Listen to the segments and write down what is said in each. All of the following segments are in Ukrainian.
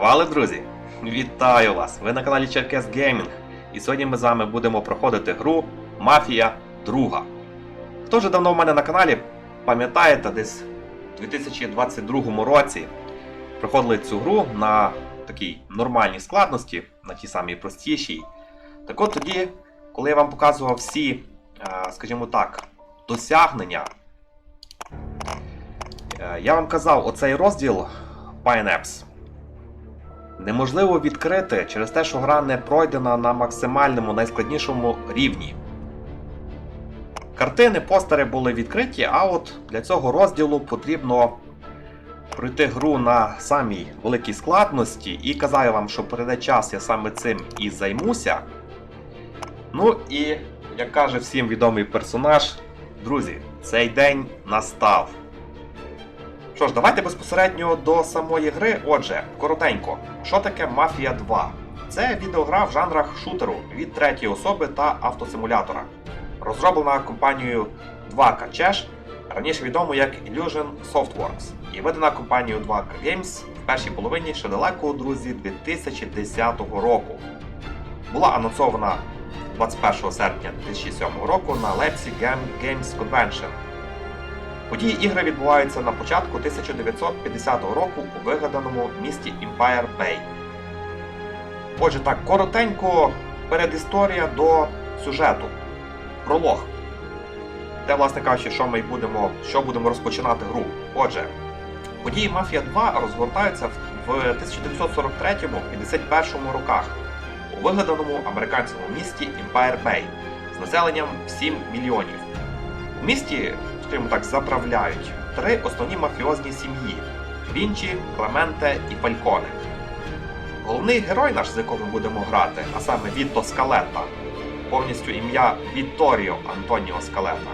що, друзі? Вітаю вас! Ви на каналі Черкес Геймінг. І сьогодні ми з вами будемо проходити гру Мафія 2. Хто вже давно в мене на каналі, пам'ятаєте, десь у 2022 році проходили цю гру на такій нормальній складності, на тій самій простішій. Так от тоді, коли я вам показував всі, е, скажімо так, досягнення, е, я вам казав, оцей розділ Pineapps неможливо відкрити через те, що гра не пройдена на максимальному найскладнішому рівні. Картини, постери були відкриті, а от для цього розділу потрібно пройти гру на самій великій складності. І казав я вам, що прийде час, я саме цим і займуся. Ну і, як каже всім відомий персонаж, друзі, цей день настав. Що ж, давайте безпосередньо до самої гри. Отже, коротенько, що таке Мафія 2? Це відеогра в жанрах шутеру від третьої особи та автосимулятора. Розроблена компанією 2K Chess, раніше відомо як Illusion Softworks, і видана компанією 2K Games в першій половині ще далеко, друзі, 2010 року. Була анонсована 21 серпня 2007 року на Leipzig Game Games Convention. Події ігри відбуваються на початку 1950 року у вигаданому місті Empire Bay. Отже, так, коротенько передісторія до сюжету. Пролог. Те, власне кажучи, що ми будемо, що будемо розпочинати гру. Отже, події Мафія 2 розгортаються в 1943-51 роках у вигаданому американському місті Empire Bay з населенням 7 мільйонів. У місті скажімо так, заправляють три основні мафіозні сім'ї: Вінчі, Клементе і Фальконе. Головний герой наш, з якого ми будемо грати, а саме Вітто Скалета, повністю ім'я Вітторіо Антоніо Скалета,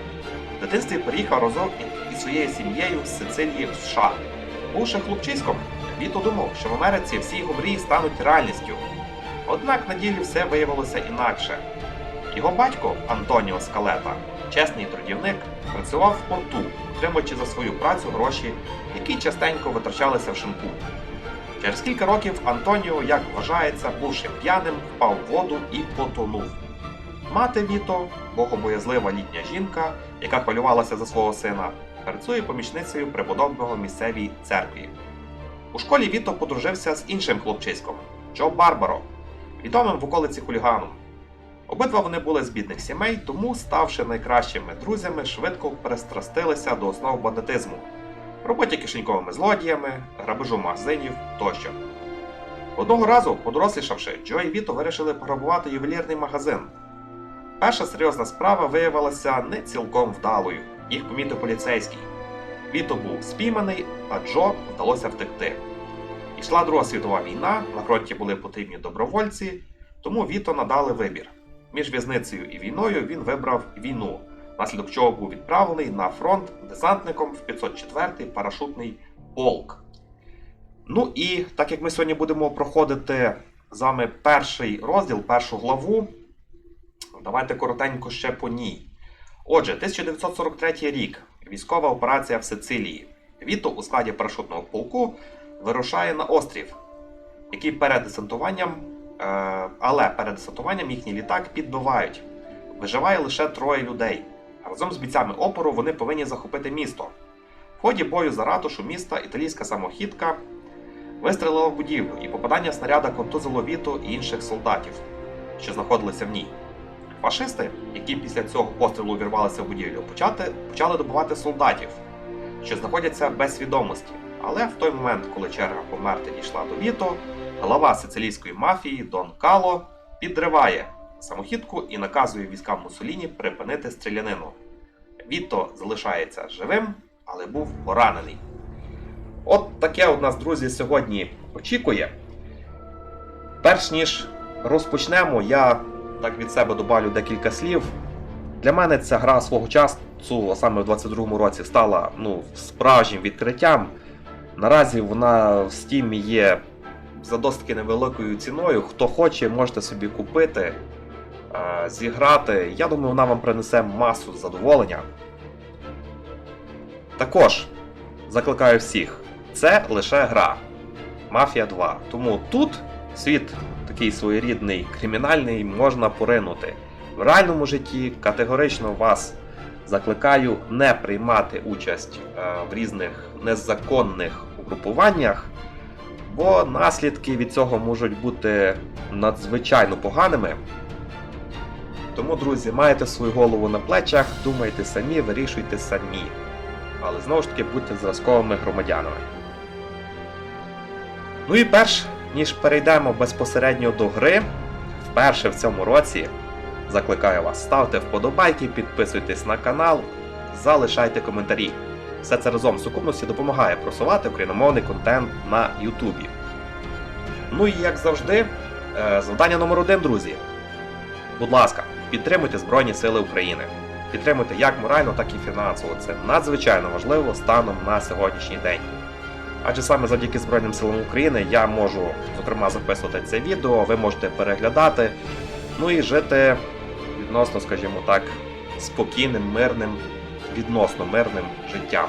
в дитинстві переїхав разом із своєю сім'єю з Сицилії в США. Бувши хлопчиськом, Віто думав, що в Америці всі його мрії стануть реальністю. Однак на ділі все виявилося інакше. Його батько Антоніо Скалета, чесний трудівник, працював в порту, отримуючи за свою працю гроші, які частенько витрачалися в шинку. Через кілька років Антоніо, як вважається, бувши п'яним, впав в воду і потонув. Мати Віто, богобоязлива літня жінка, яка хвилювалася за свого сина, працює помічницею преподобного місцевій церкві. У школі Віто подружився з іншим хлопчиськом Джо Барбаро, відомим в околиці хуліганом. Обидва вони були з бідних сімей, тому, ставши найкращими друзями, швидко перестрастилися до основ бандитизму, роботі кишеньковими злодіями, грабежу магазинів тощо. Одного разу, подорослішавши, Джо і Віто вирішили пограбувати ювелірний магазин. Перша серйозна справа виявилася не цілком вдалою, їх помітив поліцейський. Віто був спійманий, а Джо вдалося втекти. Ішла Друга світова війна, на фронті були потрібні добровольці, тому Віто надали вибір. Між в'язницею і війною він вибрав війну, внаслідок чого був відправлений на фронт десантником в 504-й парашутний полк. Ну і так як ми сьогодні будемо проходити з вами перший розділ, першу главу, давайте коротенько ще по ній. Отже, 1943 рік. Військова операція в Сицилії. Віто у складі парашутного полку вирушає на острів, який перед десантуванням але перед десантуванням їхній літак підбивають. Виживає лише троє людей. Разом з бійцями опору вони повинні захопити місто. В ході бою за ратушу міста італійська самохідка вистрілила в будівлю, і попадання снаряда контузило Віту і інших солдатів, що знаходилися в ній. Фашисти, які після цього пострілу увірвалися в будівлю, почати, почали добувати солдатів, що знаходяться без свідомості. Але в той момент, коли черга померти дійшла до Віто, Глава сицилійської мафії Дон Кало підриває самохідку і наказує військам Мусоліні припинити стрілянину. Віто залишається живим, але був поранений. От таке у нас, друзі, сьогодні очікує. Перш ніж розпочнемо, я так від себе добавлю декілька слів. Для мене ця гра свого часу, саме в 22-му році, стала ну, справжнім відкриттям. Наразі вона в Steam є за досить невеликою ціною. Хто хоче, можете собі купити, е, зіграти. Я думаю, вона вам принесе масу задоволення. Також закликаю всіх, це лише гра. Мафія 2. Тому тут світ такий своєрідний, кримінальний, можна поринути. В реальному житті категорично вас закликаю не приймати участь е, в різних незаконних угрупуваннях, бо наслідки від цього можуть бути надзвичайно поганими. Тому, друзі, маєте свою голову на плечах, думайте самі, вирішуйте самі. Але знову ж таки будьте зразковими громадянами. Ну і перш ніж перейдемо безпосередньо до гри, вперше в цьому році закликаю вас ставте вподобайки, підписуйтесь на канал, залишайте коментарі. Все це разом в сукупності допомагає просувати україномовний контент на Ютубі. Ну і як завжди, е, завдання номер один, друзі. Будь ласка, підтримуйте Збройні Сили України. Підтримуйте як морально, так і фінансово. Це надзвичайно важливо станом на сьогоднішній день. Адже саме завдяки Збройним силам України я можу, зокрема, записувати це відео, ви можете переглядати, ну і жити відносно, скажімо так, спокійним, мирним, відносно мирним життям.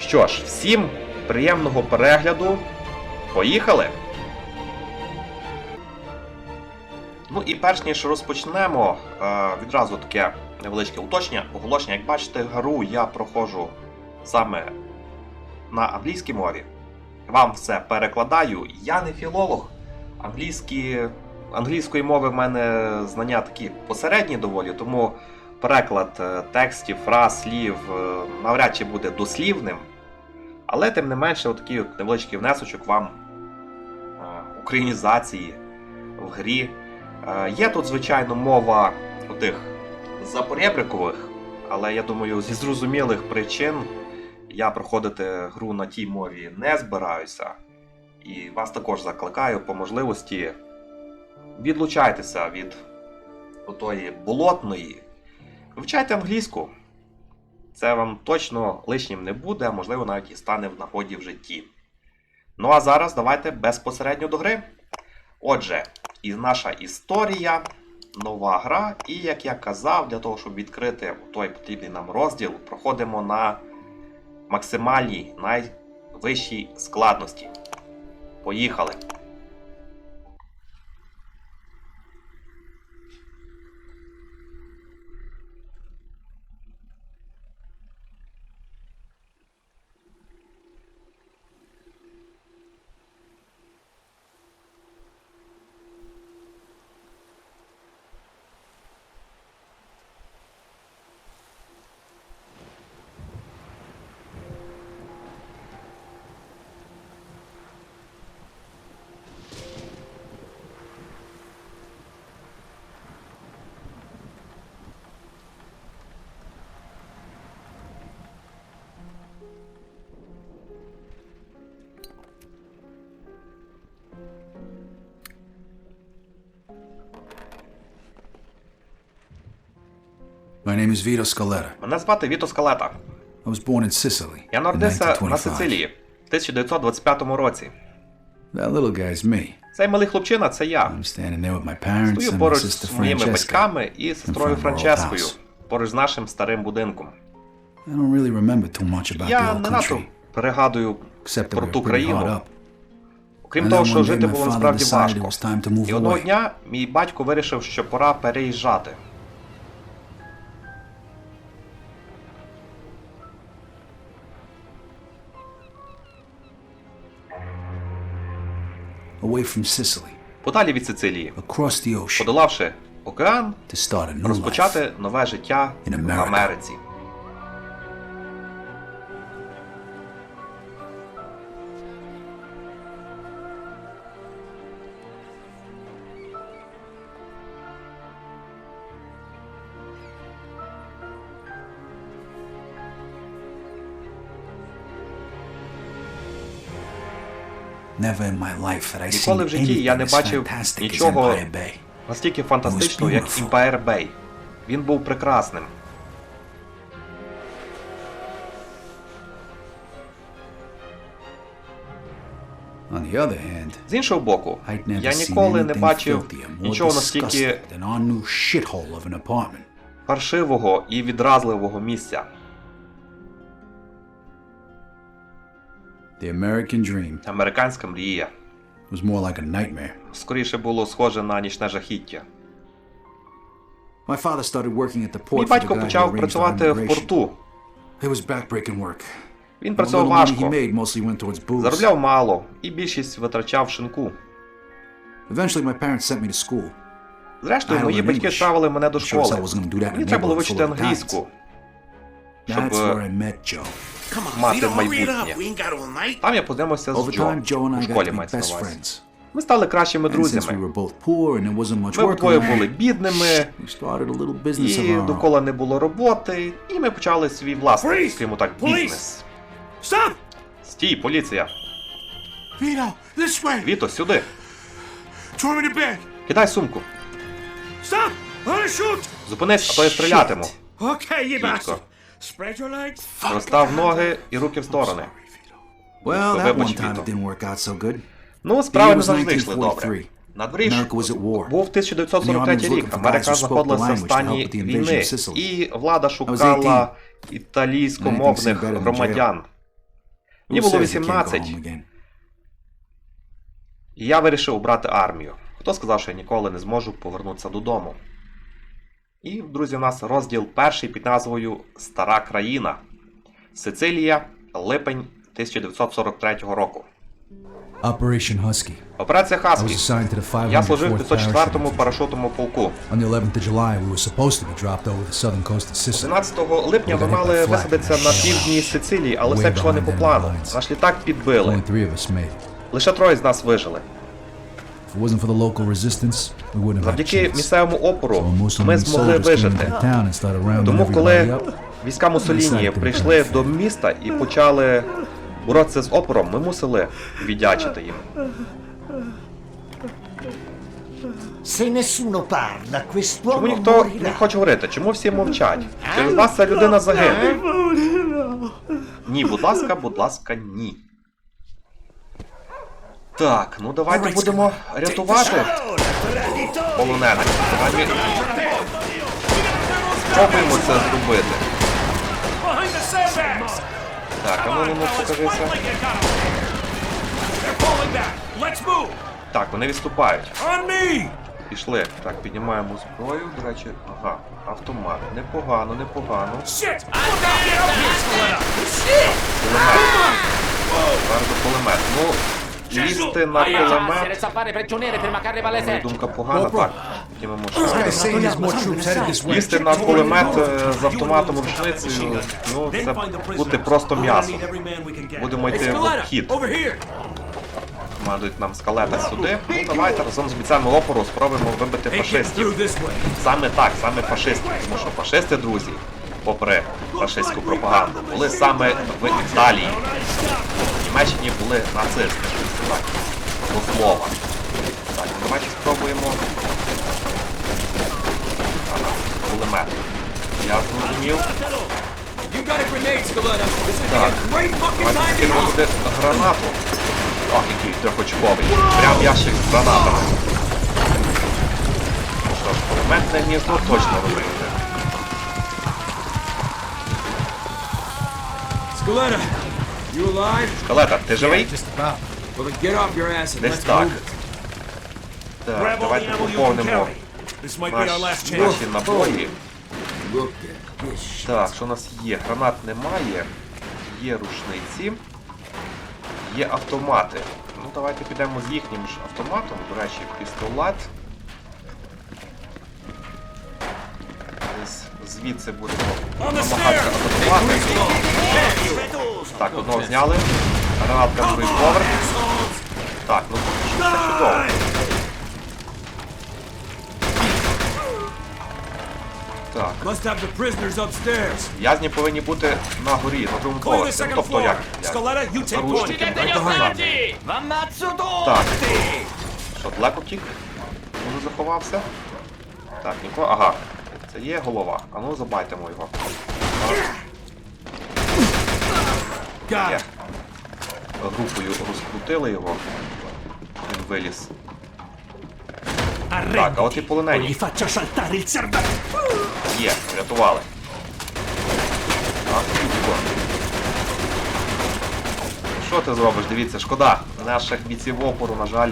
Що ж, всім приємного перегляду. Поїхали! Ну і перш ніж розпочнемо, е, відразу таке невеличке уточнення, оголошення. Як бачите, гру я проходжу саме на англійській мові. Вам все перекладаю. Я не філолог. Англійські, англійської мови в мене знання такі посередні доволі, тому переклад е, текстів, фраз, слів е, навряд чи буде дослівним. Але тим не менше, отакий от невеличкий внесочок вам е, українізації в грі. Є тут, звичайно, мова тих запорєбрикових, але я думаю, зі зрозумілих причин я проходити гру на тій мові не збираюся. І вас також закликаю по можливості відлучайтеся від отої болотної. Вивчайте англійську. Це вам точно лишнім не буде, а можливо навіть і стане в нагоді в житті. Ну а зараз давайте безпосередньо до гри. Отже, і наша історія, нова гра, і як я казав, для того, щоб відкрити той потрібний нам розділ, проходимо на максимальній найвищій складності. Поїхали! My name is Vito Scaletta. Мене звати Віто Скалета. I was born in Sicily. Я народився на 1925. Сицилії в 1925 році. That little guy's me. Цей малий хлопчина це я. I'm standing there with my parents Стою and my поруч sister з моїми Francesca. батьками і сестрою front of our old Франческою, house. поруч з нашим старим будинком. I don't really remember too much about the Я old не надто country, пригадую except that про we ту were pretty hard країну. up. Окрім And того, then що one day жити my було father насправді decided важко. it was time to move І одного away. дня мій батько вирішив, що пора переїжджати. Away from Sicily, Подалі від Сицилії, across the ocean, подолавши океан, to start a new life. розпочати нове життя In в Америці. Ніколи в житті я не бачив нічого настільки фантастичного, як. Empire Bay. Він був прекрасним. З іншого боку, я ніколи не бачив нічого настільки паршивого і відразливого місця. The American dream Американська мрія. was more like a nightmare. Скоріше було схоже на нічне жахіття. My father started working at the Мій port the батько почав працювати в порту. It was backbreaking work. Він працював важко, заробляв мало, і більшість витрачав шинку. Eventually, my parents sent me to school. Зрештою, мої батьки відправили мене до школи. Мені треба було вивчити англійську, щоб Е, мати it майбутнє. Там я познайомився з Джо. У школі мається на увазі. Ми стали кращими друзями. Ми обоє були бідними, і довкола не було роботи, і ми почали свій власний, скажімо так, бізнес. Стій, поліція! Vito, this way. Віто, сюди! Кидай сумку! Зупинись, а то я стрілятиму. Okay, Розстав ноги і руки в сторони. Well, that one time it didn't work out so good. Ну, справи не завжди йшли добре. На дворі був 1943 And the army was рік. Америка знаходилася в стані війни, і влада шукала італійськомовних громадян. Мені було says you can't go 18, і я вирішив обрати армію. Хто сказав, що я ніколи не зможу повернутися додому? І, друзі, у нас розділ перший під назвою Стара країна. Сицилія, липень 1943 року. Operation Husky. Операція Хаскі. Я служив в 504th 504-му парашутному полку. On 11th of July, we were supposed to be dropped over the southern coast of Sicily. 17 липня ми мали висадитися на півдні Сицилії, але все пішло не по плану. Наш літак підбили. Лише троє з нас вижили. Завдяки місцевому опору ми змогли soldiers came вижити. into town and started rounding Тому, коли війська Муссоліні прийшли до міста і почали боротися з опором, ми мусили віддячити їм. Se nessuno parla, Чому ніхто не хоче говорити? Чому всі мовчать? Через нас ця людина загине. Ні, будь ласка, будь ласка, ні. Так, ну давайте будемо рятувати полонених. Принаймні, Спробуємо це зробити. Так, а ну ну ну falling back. Let's move. Так, вони відступають. Пішли. Так, піднімаємо зброю. До речі, ага, автомат. Непогано, непогано. Твердо кулемет. Ну, лізти на кулемет. Моя думка погана, так. Піднімемо way. Лізти на кулемет з автоматом рушницею, ну це буде просто м'ясо. Будемо йти в обхід. Командують нам скалета сюди. Ну давайте разом з бійцями опору спробуємо вибити фашистів. Саме так, саме фашистів. Тому що фашисти, друзі, попри фашистську пропаганду, були саме в Італії. В Німеччині були нацисти. Так, До слова. Так, ну, давайте спробуємо. Ага, кулемет. Я зрозумів. Так. Давайте скинемо туди гранату. Ох, який трьохочковий. Прям ящик з гранатами. Ну що ж, кулеметне гніздо точно робити. Скалета, ти живий? Well, then get off your ass and Десь let's так. move it. Так, давайте поповнимо This might be our наш, last chance. наші набої. Look at this shit. Так, що у нас є? Гранат немає. Є рушниці. Є автомати. Ну, давайте підемо з їхнім ж автоматом. До речі, пістолет. Десь звідси будемо намагатися атакувати. Так, одного зняли. Гранатка другий поверх. Так, ну поки що все чудово. Так. Must have the prisoners upstairs. В'язні повинні бути на горі, на другому Clear the поверсі. Second тобто floor. як? як? You take point. Заручники. Degli Right behind Так. Що, далеко втік? Може заховався? Так, нікого. Ага. Це є голова. А ну забайтимо його. Так, Got it. Групою розкрутили його. Виліз. Так, а от і полонені. Є, врятували. Що ти зробиш? Дивіться, шкода. Наших бійців опору, на жаль.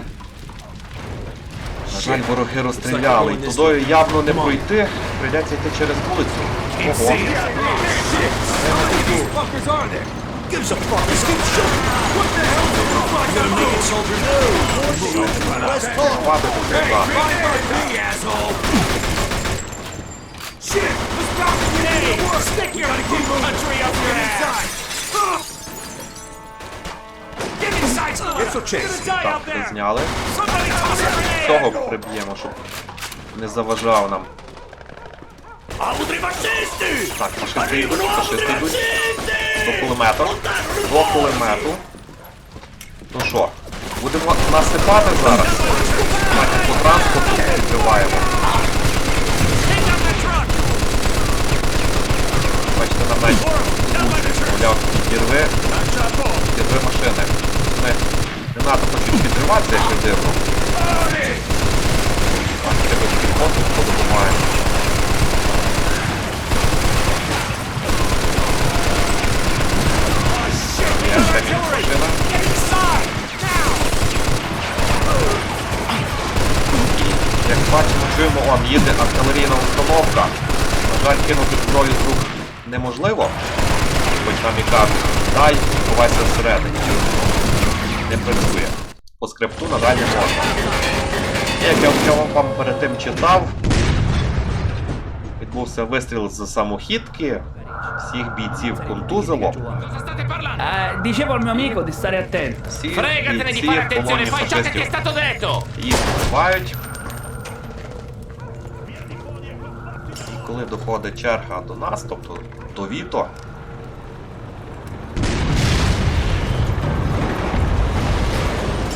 На жаль, вороги розстріляли. І тудою явно не пройти. Прийдеться йти через вулицю. Ого. Gives a fuck. Let's keep shooting. Хватити треба. Fine by me, asshole! Shit! Let's drop the grenade! Stick your country up your ass! Give me sights! It's a chase. You're gonna die Так, out це there! зняли. Somebody toss a приб'ємо, щоб не заважав нам. Так, фашисти йдуть, фашисти йдуть. До кулемету. До кулемету. Ну що, будемо насипати зараз. По транспорту відкриваємо. Бачите, на меч. Мовляв, підірви. Підірви машини. Ми не надо хочуть підриватися, якщо дивно. Так, треба тільки фото он їде артилерійна установка. На жаль, кинути зброю з рук неможливо. Хоч нам і кажуть, дай і ховайся всередині. Не працює. По скрипту, на жаль, не можна. Як я вам перед тим читав, відбувся вистріл з самохідки, всіх бійців контузило. Dicevo al mio amico di stare attento. Fregatene di fare attenzione, fai ciò che ti è stato detto! їх вбивають. Коли доходить черга до нас, тобто до Віто.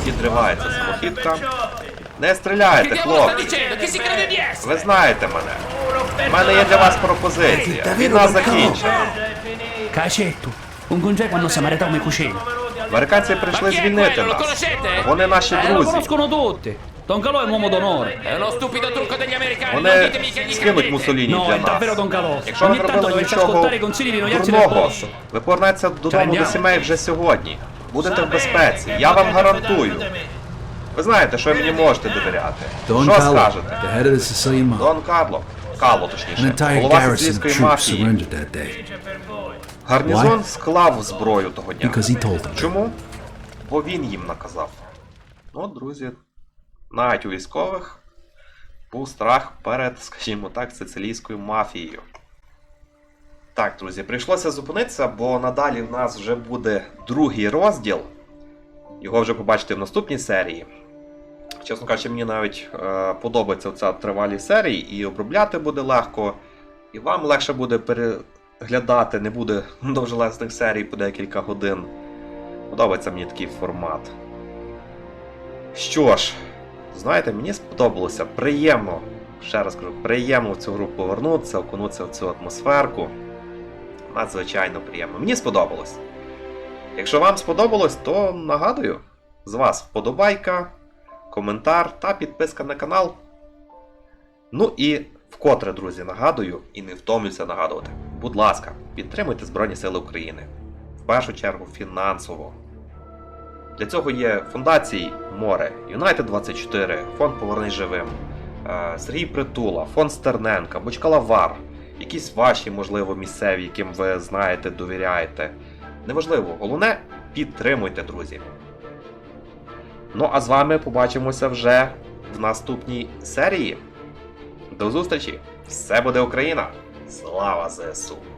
Підривається самохідка. Не стріляйте, хлопці! Ви знаєте мене. У мене є для вас пропозиція. Війна закінчена. Американці прийшли звільнити? Нас. Вони наші друзі. Conoscono tutti. Don Calò è un uomo d'onore. È uno stupido trucco degli americani, non Вони ditemi che gli credete! Муссоліні No, для è davvero нас. Don Calò. Якщо ви Ogni не tanto робили dovete нічого ascoltare i consigli di noiazzi del дурного, posto. ви повернеться додому до Чайня. сімей вже сьогодні. Будете в безпеці. Я вам гарантую. Ви знаєте, що ви мені можете довіряти. Don Що Carlo, скажете? head of the Sicilian mob. Дон Карло. An точніше. entire Голова garrison of сицилійської troops мафії. surrendered that day Гарнізон Why? склав зброю того дня. because he told them. Чому? Бо він їм наказав. Ну, друзі, навіть у військових був страх перед, скажімо так, сицилійською мафією. Так, друзі, прийшлося зупинитися, бо надалі в нас вже буде другий розділ. Його вже побачите в наступній серії. Чесно кажучи, мені навіть е, подобається ця тривалість серії, і обробляти буде легко, і вам легше буде переглядати, не буде довжелезних серій по декілька годин. Подобається мені такий формат. Що ж, знаєте, мені сподобалося приємно, ще раз кажу, приємно в цю гру повернутися, окунутися в цю атмосферку. Надзвичайно приємно. Мені сподобалось. Якщо вам сподобалось, то нагадую, з вас вподобайка, коментар та підписка на канал. Ну і вкотре, друзі, нагадую і не втомлюся нагадувати. Будь ласка, підтримуйте Збройні Сили України. В першу чергу фінансово. Для цього є фундації Море, Юнайтед 24, Фонд Повернись живим, е, Сергій Притула, Фонд Стерненка, Бочкала Вар, якісь ваші, можливо, місцеві, яким ви знаєте, довіряєте. Неважливо, головне підтримуйте, друзі. Ну а з вами побачимося вже в наступній серії. До зустрічі! Все буде Україна! Слава ЗСУ!